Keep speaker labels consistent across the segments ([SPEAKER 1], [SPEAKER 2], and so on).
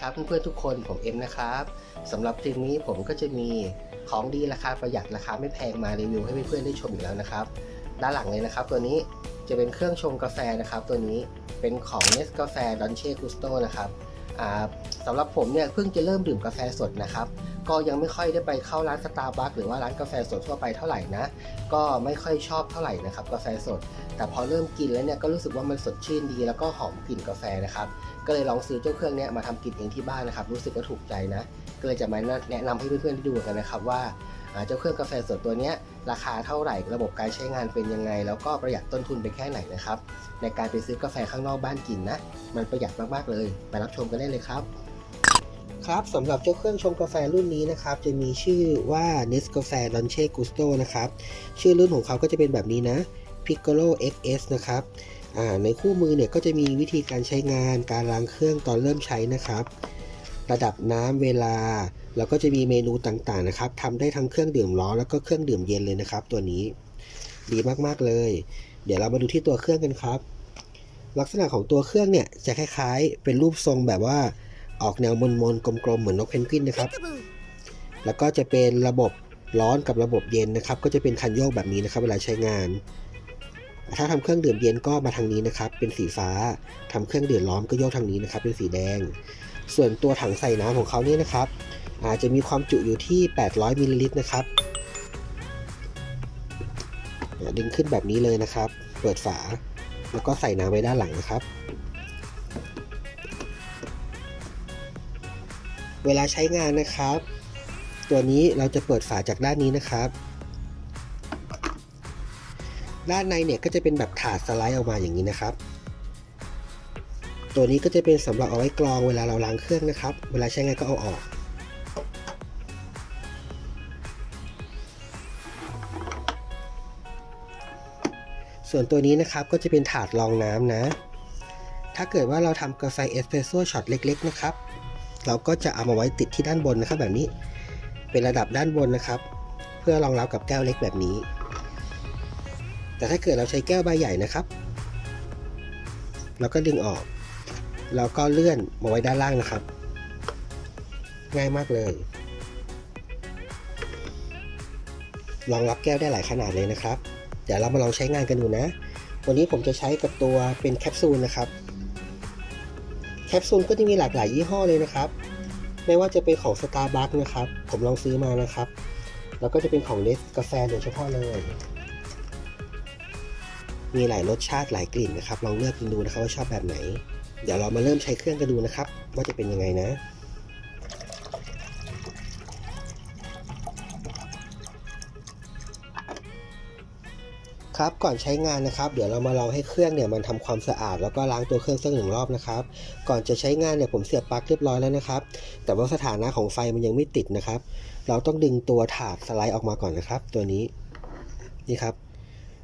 [SPEAKER 1] ครับเพื่อนๆทุกคนผมเอ็มนะครับสำหรับคลิปนี้ผมก็จะมีของดีราคาประหยัดราคาไม่แพงมารีวิวให้เพื่อนๆได้ชมอีกแล้วนะครับ ด้านหลังเลยนะครับ ตัวนี้จะเป็นเครื่องชงกาแฟนะครับ ตัวนี้เป็นของ n e s c a f e d o n c e Gusto นะครับ สำหรับผมเนี่ยเพิ่งจะเริ่มดื่มกาแฟสดนะครับ ก็ยังไม่ค่อยได้ไปเข้าร้านสตาร์บัคหรือว่าร้านกาแฟสดทั่วไปเท่าไหร่นะ ก็ไม่ค่อยชอบเท่าไหร่นะครับกาแฟสด แต่พอเริ่มกินแล้วเนี่ยก็รู้สึกว่ามันสดชื่นดี แล้วก็หอมกลิ่นกาแฟนะครับ ก็เลยลองซื้อเจ้าเครื่องเนี้ยมาทำกินเองที่บ้านนะครับ รู้สึกว่าถูกใจนะ ก็เลยจะมาแนะนำให้เพื่อนๆได้ดูกันนะครับว่า เจ้าเครื่องกาแฟสดตัวนี้ราคาเท่าไหร่ระบบการใช้งานเป็นยังไง แล้วก็ประหยัดต้นทุนไปแค่ไหนนะครับ ในการไปซื้อกาแฟข้างนอกบ้านกินนะ มันประหยัดมากๆเลย ไปรับชมกันได้เลยครับครับสำหรับเจ้าเครื่องชงกาแฟรุ่นนี้นะครับ จะมีชื่อว่า Nescafe Dolce Gusto นะครับ ชื่อรุ่นของเขาก็จะเป็นแบบนี้นะ Piccolo XS นะครับในคู่มือเนี่ยก็จะมีวิธีการใช้งานการล้างเครื่องตอนเริ่มใช้นะครับ ระดับน้ำเวลา แล้วก็จะมีเมนูต่างๆนะครับทำได้ทั้งเครื่องดื่มร้อนแล้วก็เครื่องดื่มเย็นเลยนะครับ ตัวนี้ดีมากๆเลย เดี๋ยวเรามาดูที่ตัวเครื่องกันครับ ลักษณะของตัวเครื่องเนี่ยจะคล้ายๆ เป็นรูปทรงแบบว่าออกแนวมนๆกลมๆเหมือนนกเพนกวินนะครับ แล้วก็จะเป็นระบบร้อนกับระบบเย็นนะครับ ก็จะเป็นคันโยกแบบนี้นะครับเวลาใช้งาน ถ้าทำเครื่องดื่มเย็นก็มาทางนี้นะครับ เป็นสีฟ้าทำเครื่องดื่มร้อนก็โยกทางนี้นะครับ เป็นสีแดง ส่วนตัวถังใส่น้ำของเขาเนี่ยนะครับ อาจจะมีความจุอยู่ที่ 800มิลลิลิตรนะครับดึงขึ้นแบบนี้เลยนะครับ เปิดฝา แล้วก็ใส่น้ำไว้ด้านหลังนะครับ เวลาใช้งานนะครับ ตัวนี้เราจะเปิดฝาจากด้านนี้นะครับ ด้านในเนี่ยก็จะเป็นแบบถาดสไลด์ออกมาอย่างนี้นะครับ ตัวนี้ก็จะเป็นสำหรับเอาไว้กรองเวลาเราล้างเครื่องนะครับ เวลาใช้งานก็เอาออกส่วนตัวนี้นะครับก็จะเป็นถาดรองน้ำนะ ถ้าเกิดว่าเราทำกาแฟเอสเปรสโซ่ช็อตเล็ก ๆ นะครับ เราก็จะเอามาไว้ติดที่ด้านบนนะครับแบบนี้ เป็นระดับด้านบนนะครับ เพื่อรองรับกับแก้วเล็กแบบนี้ แต่ถ้าเกิดเราใช้แก้วใบใหญ่นะครับ เราก็ดึงออก เราก็เลื่อนมาไว้ด้านล่างนะครับ ง่ายมากเลยรองรับแก้วได้หลายขนาดเลยนะครับ เดี๋ยวเรามาลองใช้งานกันดูนะ วันนี้ผมจะใช้กับตัวเป็นแคปซูลนะครับ แคปซูลก็จะมีหลากหลายยี่ห้อเลยนะครับ ไม่ว่าจะเป็นของ Starbucks นะครับ ผมลองซื้อมานะครับ แล้วก็จะเป็นของเนสกาแฟโดยเฉพาะเลย มีหลายรสชาติหลายกลิ่นนะครับ ลองเลือกดูนะครับว่าชอบแบบไหน เดี๋ยวเรามาเริ่มใช้เครื่องกันดูนะครับ ว่าจะเป็นยังไงนะครับก่อนใช้งานนะครับ เดี๋ยวเรามาลองให้เครื่องเนี่ยมันทำความสะอาด แล้วก็ล้างตัวเครื่องสักหนึ่งรอบนะครับ ก่อนจะใช้งานเนี่ยผมเสียบปลั๊กเรียบร้อยแล้วนะครับ แต่ว่าสถานะของไฟมันยังไม่ติดนะครับ เราต้องดึงตัวถาดสไลด์ออกมาก่อนนะครับ ตัวนี้นี่ครับ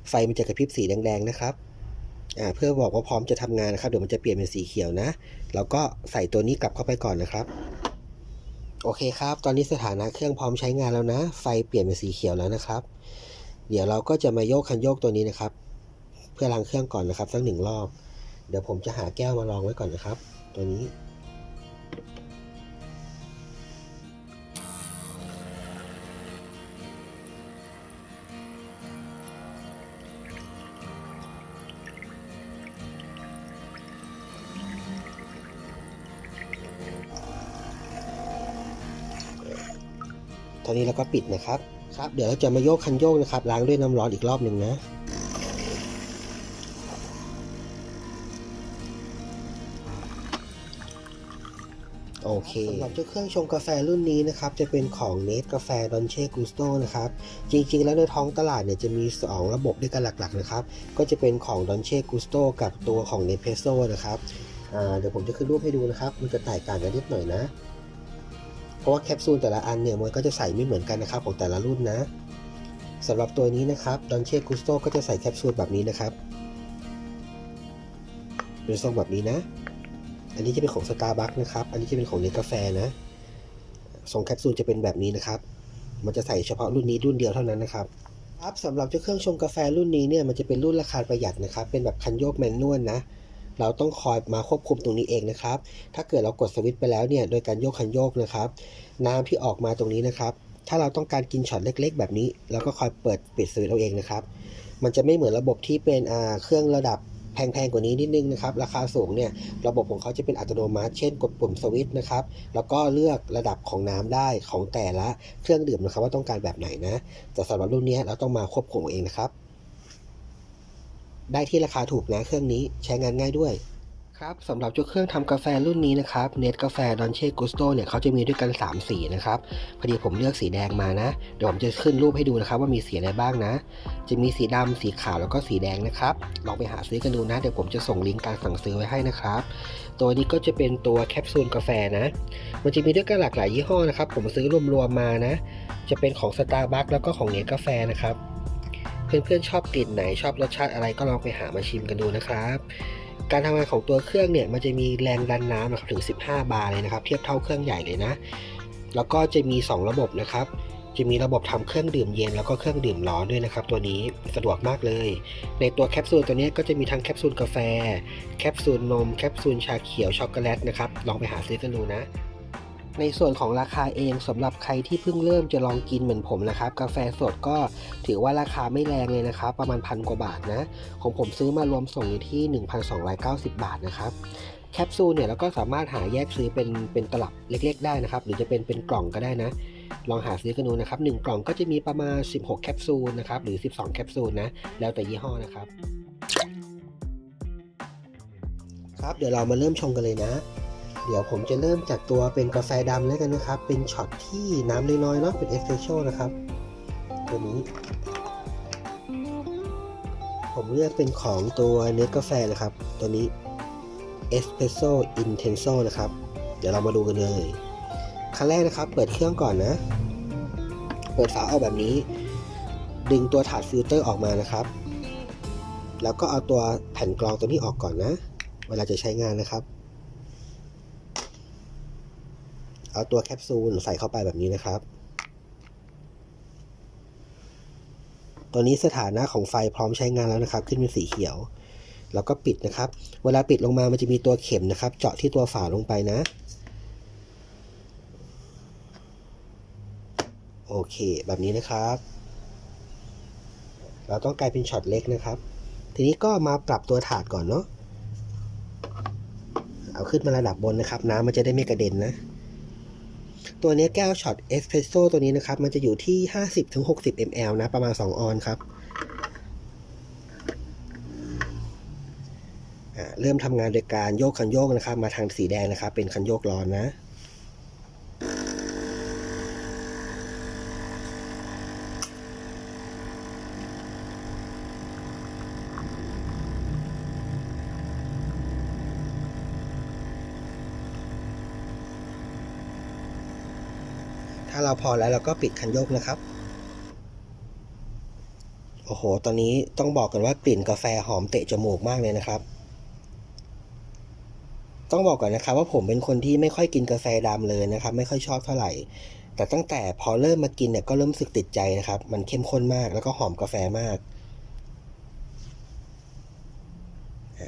[SPEAKER 1] ไฟมันจะกระพริบสีแดงๆนะครับ เพื่อบอกว่าพร้อมจะทำงานนะครับ เดี๋ยวมันจะเปลี่ยนเป็นสีเขียวนะ แล้วก็ใส่ตัวนี้กลับเข้าไปก่อนนะครับ โอเคครับ ตอนนี้สถานะเครื่องพร้อมใช้งานแล้วนะ ไฟเปลี่ยนเป็นสีเขียวแล้วนะครับ เดี๋ยวเราก็จะมาโยกคันโยกตัวนี้นะครับ เพื่อล้างเครื่องก่อนนะครับสักหนึ่งรอบ เดี๋ยวผมจะหาแก้วมาลองไว้ก่อนนะครับ ตัวนี้ ตอนนี้เราก็ปิดนะครับ ครับ เดี๋ยวเราจะมาโยกคันโยกนะครับ ล้างด้วยน้ำร้อนอีกรอบหนึ่งนะโอเคสำหรับเจ้าเครื่องชงกาแฟรุ่นนี้นะครับ จะเป็นของเนสกาแฟดอนเช่กุสโตนะครับ จริงๆ แล้วในท้องตลาดเนี่ยจะมี 2 ระบบด้วยกันหลักๆนะครับ ก็จะเป็นของดอนเช่กุสโตกับตัวของเนสเพโซนะครับอ่าเดี๋ยวผมจะขึ้นรูปให้ดูนะครับ มันจะแตกต่างกันนิดหน่อยนะเพ ราะว่าแคปซูลแต่ละอันเนี่ยมันก็จะใส่ไม่เหมือนกันนะครับของแต่ละรุ่นนะสำหรับตัวนี้นะครับดอนเช่กุสโตก็จะใส่แคปซูลแบบนี้นะครับเป็นทรงแบบนี้นะ อันนี้จะเป็นของ Starbucks นะครับ อันนี้จะเป็นของเนกาแฟนะทรงแคปซูลจะเป็นแบบนี้นะครับ มันจะใส่เฉพาะรุ่นนี้รุ่นเดียวเท่านั้นนะครับครับสำหรับเจ้าเครื่องชงกาแฟรุ่นนี้เนี่ยมันจะเป็นรุ่นราคาประหยัดนะครับ เป็นแบบคันโยกแมนนวลนะ เราต้องคอยมาควบคุมตรงนี้เองนะครับ ถ้าเกิดเรากดสวิตช์ไปแล้วเนี่ยโดยการโยกคันโยกนะครับ น้ำที่ออกมาตรงนี้นะครับ ถ้าเราต้องการกินช็อตเล็ก ๆ แบบนี้เราก็คอยเปิดปิดสวิตช์เอาเองนะครับ มันจะไม่เหมือนระบบที่เป็นเครื่องระดับแพงๆกว่านี้นิดนึงนะครับ ราคาสูงเนี่ยระบบของเขาจะเป็นอัตโนมัติ เช่น กดปุ่มสวิตช์นะครับ แล้วก็เลือกระดับของน้ำได้ของแต่ละเครื่องดื่มนะครับ ว่าต้องการแบบไหนนะ แต่สำหรับรุ่นนี้เราต้องมาควบคุมเองนะครับ ได้ที่ราคาถูกนะเครื่องนี้ใช้งานง่ายด้วยครับสำหรับเจ้าเครื่องทำกาแฟรุ่นนี้นะครับเน t กาแฟดอนเช่กุสโตเนี่ยเขาจะมีด้วยกัน 3 สีนะครับพอดีผมเลือกสีแดงมานะ เดี๋ยวผมจะขึ้นรูปให้ดูนะครับ ว่ามีสีอะไรบ้างนะ จะมีสีดำสีขาวแล้วก็สีแดงนะครับลองไปหาซื้อกันดูนะเดี๋ยวผมจะส่งลิงก์การสั่งซื้อไว้ให้นะครับ ตัวนี้ก็จะเป็นตัวแคปซูลกาแฟนะ มันจะมีด้วยกันหลากหลายยี่ห้อนะครับ ผมซื้อรวมๆมานะ จะเป็นของ Starbucks แล้วก็ของเน t กาแฟนะครับ เพื่อนๆชอบกลิ่นไหนชอบรสชาติอะไรก็ลองไปหามาชิมกันดูนะครับ การทำงานของตัวเครื่องเนี่ยมันจะมีแรงดันน้ำนะครับถึง 15 บาร์เลยนะครับ เทียบเท่าเครื่องใหญ่เลยนะ แล้วก็จะมี 2 ระบบนะครับจะมีระบบทำเครื่องดื่มเย็นแล้วก็เครื่องดื่มร้อนด้วยนะครับ ตัวนี้สะดวกมากเลย ในตัวแคปซูลตัวนี้ก็จะมีทั้งแคปซูลกาแฟ แคปซูลนม แคปซูลชาเขียวช็อกโกแลตนะครับ ลองไปหาซื้อกันดูนะ ในส่วนของราคาเองสำหรับใครที่เพิ่งเริ่มจะลองกินเหมือนผมนะครับ กาแฟสดก็ถือว่าราคาไม่แรงเลยนะครับ ประมาณพันกว่าบาทนะ ของผมซื้อมารวมส่งอยู่ที่ 1,290 บาทนะครับแคปซูลเนี่ยเราก็สามารถหาแยกซื้อเป็นเป็นตลับเล็ก ๆ ได้นะครับ หรือจะเป็นเป็นกล่องก็ได้นะลองหาซื้อกันดูนะครับ1กล่องก็จะมีประมาณ 16 แคปซูลนะครับหรือ 12 แคปซูลนะแล้วแต่ยี่ห้อนะครับ ครับเดี๋ยวเรามาเริ่มชงกันเลยนะ เดี๋ยวผมจะเริ่มจากตัวเป็นกาแฟดำแล้วกันนะครับ เป็นช็อตที่น้ำน้อยๆเนาะเป็นเอสเ e รสโซนะครับ ตัวนี้ ผมเลือกเป็นของตัวเนื้อกาแฟนะครับ ตัวนี้ Espresso Intenso นะครับ เดี๋ยวเรามาดูกันเลยขั้นแรกนะครับ เปิดเครื่องก่อนนะ เปิดฝาออกแบบนี้ ดึงตัวถาดฟิลเตอร์ออกมานะครับ แล้วก็เอาตัวแผ่นกรองตัวนี้ออกก่อนนะ เวลาจะใช้งานนะครับ เอาตัวแคปซูลใส่เข้าไปแบบนี้นะครับตัวนี้สถานะของไฟพร้อมใช้งานแล้วนะครับ ขึ้นเป็นสีเขียว แล้วก็ปิดนะครับ เวลาปิดลงมามันจะมีตัวเข็มนะครับ เจาะที่ตัวฝาลงไปนะ โอเคแบบนี้นะครับ เราต้องกลายเป็นช็อตเล็กนะครับ ทีนี้ก็มาปรับตัวถาดก่อนเนาะเอาขึ้นมาระดับบนนะครับ น้ำมันจะได้ไม่กระเด็นนะ ตัวนี้แก้วช็อตเอสเพรสโซ่ตัวนี้นะครับ มันจะอยู่ที่ 50-60 ml นะ ประมาณ 2 ออนครับเริ่มทำงานโดยการโยกคันโยกนะครับ มาทางสีแดงนะครับ เป็นคันโยกร้อนนะ ถ้าเราพอแล้วเราก็ปิดคันโยกนะครับ โอ้โห ตอนนี้ต้องบอกกันว่ากลิ่นกาแฟหอมเตะจมูกมากเลยนะครับ ต้องบอกก่อนนะครับ ว่าผมเป็นคนที่ไม่ค่อยกินกาแฟดำเลยนะครับ ไม่ค่อยชอบเท่าไหร่ แต่ตั้งแต่พอเริ่มมากินเนี่ยก็เริ่มสึกติดใจนะครับ มันเข้มข้นมากแล้วก็หอมกาแฟมาก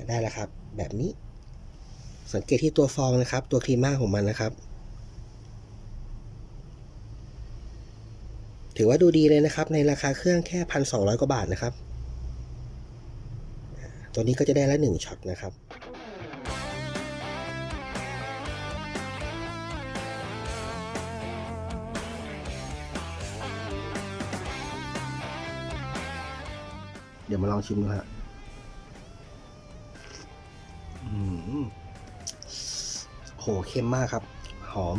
[SPEAKER 1] ได้แล้วครับ แบบนี้สังเกตที่ตัวฟองนะครับ ตัวครีมม่าของมันนะครับ ถือว่าดูดีเลยนะครับ ในราคาเครื่องแค่พันสองกว่าบาทนะครับ ตัวนี้ก็จะได้ละหนึ่งช็อตนะครับเดี๋ยวมาลองชิมดูฮะโหเข้มมากครับ หอม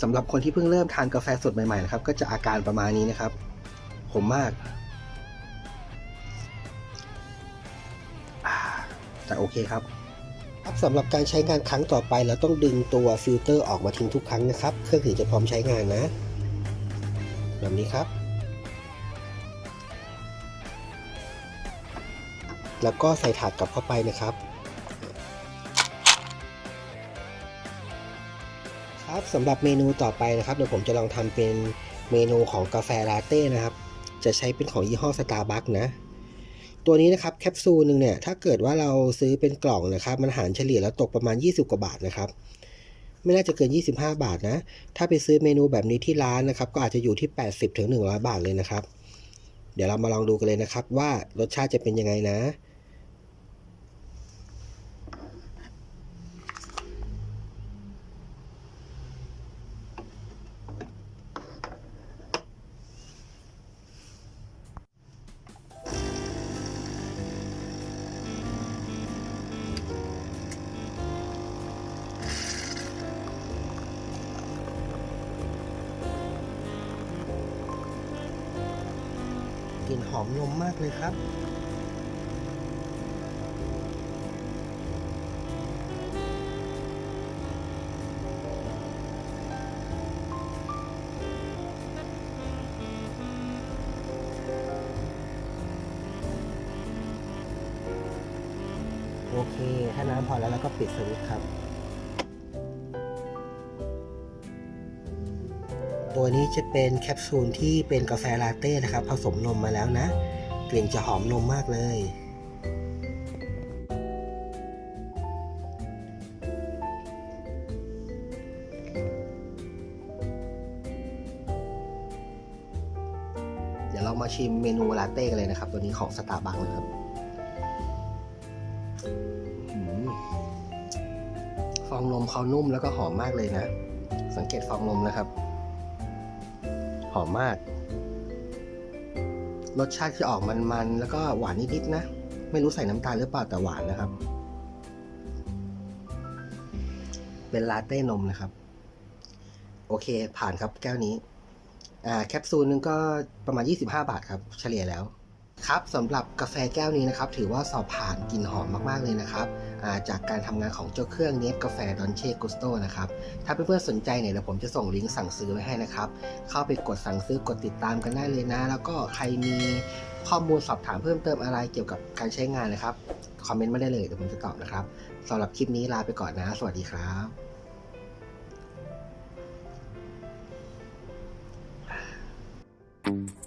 [SPEAKER 1] สำหรับคนที่เพิ่งเริ่มทานกาแฟสดใหม่ๆนะครับ ก็จะอาการประมาณนี้นะครับผมมาก แต่โอเคครับครับสำหรับการใช้งานครั้งต่อไปเราต้องดึงตัวฟิลเตอร์ออกมาทิ้งทุกครั้งนะครับ เครื่องถึงจะพร้อมใช้งานนะ แบบนี้ครับ แล้วก็ใส่ถาดกลับเข้าไปนะครับ ครับสำหรับเมนูต่อไปนะครับเดี๋ยวผมจะลองทำเป็นเมนูของกาแฟลาเต้นะครับ จะใช้เป็นของยี่ห้อ Starbucks นะ ตัวนี้นะครับแคปซูลหนึ่งเนี่ยถ้าเกิดว่าเราซื้อเป็นกล่องนะครับ มันหารเฉลี่ยแล้วตกประมาณ 20 กว่าบาทนะครับ ไม่น่าจะเกิน 25 บาทนะ ถ้าไปซื้อเมนูแบบนี้ที่ร้านนะครับ ก็อาจจะอยู่ที่ 80ถึง100 บาทเลยนะครับ เดี๋ยวเรามาลองดูกันเลยนะครับ ว่ารสชาติจะเป็นยังไงนะ อมนมมากเลยครับ โอเค ถ้าน้ำพอแล้วเราก็ปิดสวิตช์ครับ ตัวนี้จะเป็นแคปซูลที่เป็นกาแฟลาเต้นะครับ ผสมนมมาแล้วนะ กลิ่นจะหอมนมมากเลย เดี๋ยวเรามาชิมเมนูลาเต้กันเลยนะครับ ตัวนี้ของสตาร์บัคนะครับฟองนมเขานุ่มแล้วก็หอมมากเลยนะ สังเกตฟองนมนะครับ หอมมาก รสชาติที่ออกมันๆ แล้วก็หวานนิดๆนะ ไม่รู้ใส่น้ำตาลหรือเปล่าแต่หวานนะครับ เป็นลาเต้นมนะครับ โอเคผ่านครับแก้วนี้ อ่า แคปซูลนึงก็ประมาณ 25 บาทครับ เฉลี่ยแล้ว ครับสำหรับกาแฟแก้วนี้นะครับถือว่าสอบผ่านกลิ่นหอมมากๆเลยนะครับจากการทำงานของเจ้าเครื่องเนฟกาแฟดอนเช่กุสโตนะครับถ้าเพื่อนๆสนใจเนี่ยเดี๋ยวผมจะส่งลิงก์สั่งซื้อไว้ให้นะครับเข้าไปกดสั่งซื้อกดติดตามกันได้เลยนะ แล้วก็ใครมีข้อมูลสอบถามเพิ่มเติมอะไรเกี่ยวกับการใช้งานนะครับคอมเมนต์มาได้เลยเดี๋ยวผมจะตอบนะครับสำหรับคลิปนี้ลาไปก่อนนะ สวัสดีครับ